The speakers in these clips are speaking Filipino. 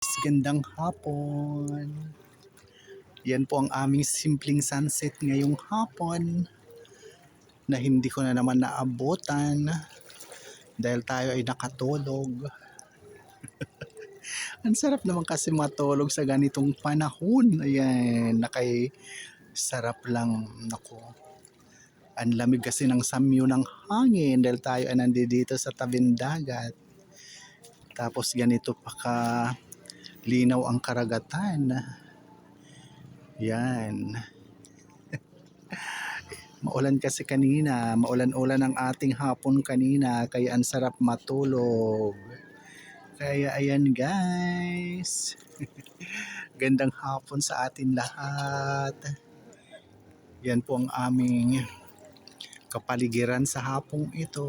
Gandang hapon. Yan po ang aming simpleng sunset ngayong hapon na hindi ko na naman naabutan dahil tayo ay nakatulog. ang sarap naman kasi matulog sa ganitong panahon. Ayan, nakay sarap lang. Nako. Ang lamig kasi ng samyo ng hangin dahil tayo ay nandito sa tabing dagat. Tapos ganito pa ka linaw ang karagatan. Yan. Maulan kasi kanina, maulan-ulan ang ating hapon kanina, kaya ang sarap matulog. Kaya ayan guys. Gandang hapon sa atin lahat. Yan po ang aming kapaligiran sa hapong ito.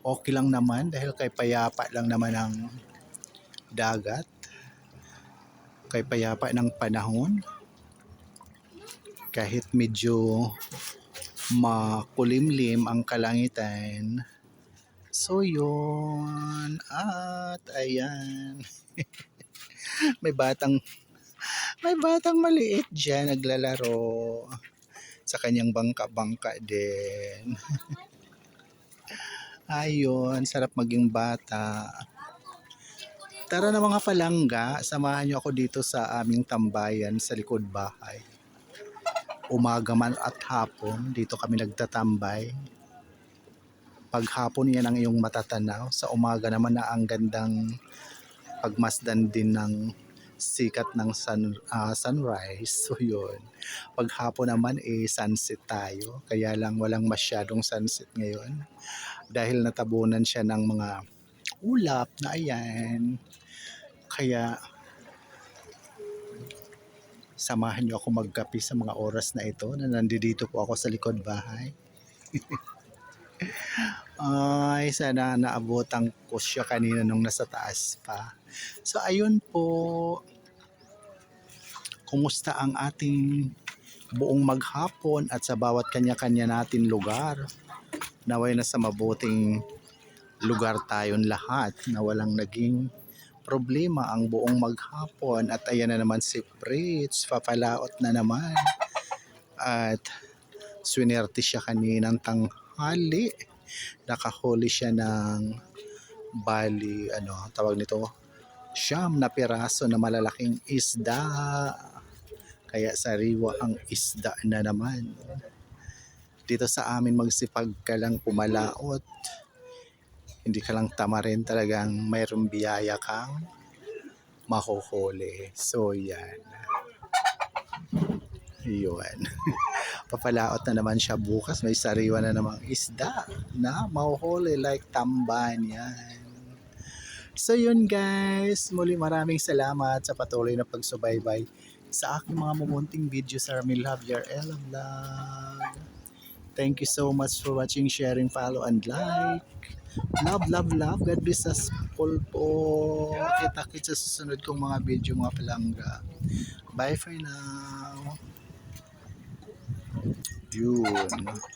Okay lang naman dahil kay payapa lang naman ang dagat. Kay payapa ng panahon. Kahit medyo makulimlim ang kalangitan. So yun. At ayan. may batang may batang maliit dyan naglalaro sa kanyang bangka-bangka din. Ayun, sarap maging bata. Tara na mga palangga, samahan niyo ako dito sa aming tambayan sa likod bahay. Umaga man at hapon, dito kami nagtatambay. Pag hapon yan ang iyong matatanaw, sa umaga naman na ang gandang pagmasdan din ng sikat ng sun, ah, sunrise. So yun. Pag hapon naman eh sunset tayo. Kaya lang walang masyadong sunset ngayon. Dahil natabunan siya ng mga ulap na ayan. Kaya samahan niyo ako magkape sa mga oras na ito na nandito po ako sa likod bahay. Ay, sana naabotan ko siya kanina nung nasa taas pa. So, ayun po. Kumusta ang ating buong maghapon at sa bawat kanya-kanya natin lugar? Naway na sa mabuting lugar tayong lahat na walang naging problema ang buong maghapon. At ayan na naman si Fritz papalaot na naman. At swinerte siya kaninang tanghali. Nakahuli siya ng bali ano tawag nito? Siyam na piraso na malalaking isda. Kaya sariwa ang isda na naman. Dito sa amin magsipag ka lang pumalaot hindi ka lang tama rin talagang mayroong biyaya kang mahuhuli. So, yan. Yun. Papalaot na naman siya bukas. May sariwa na namang isda na mahuhuli like tamban. Yan. So, yun guys. Muli maraming salamat sa patuloy na pagsubaybay sa aking mga mumunting video sa Ramil Javier Ella Vlog. Thank you so much for watching, sharing, follow, and like. Love, love, love. God bless us all po. Kita-kits sa susunod kong mga video, mga palangga. Bye for now. Yun.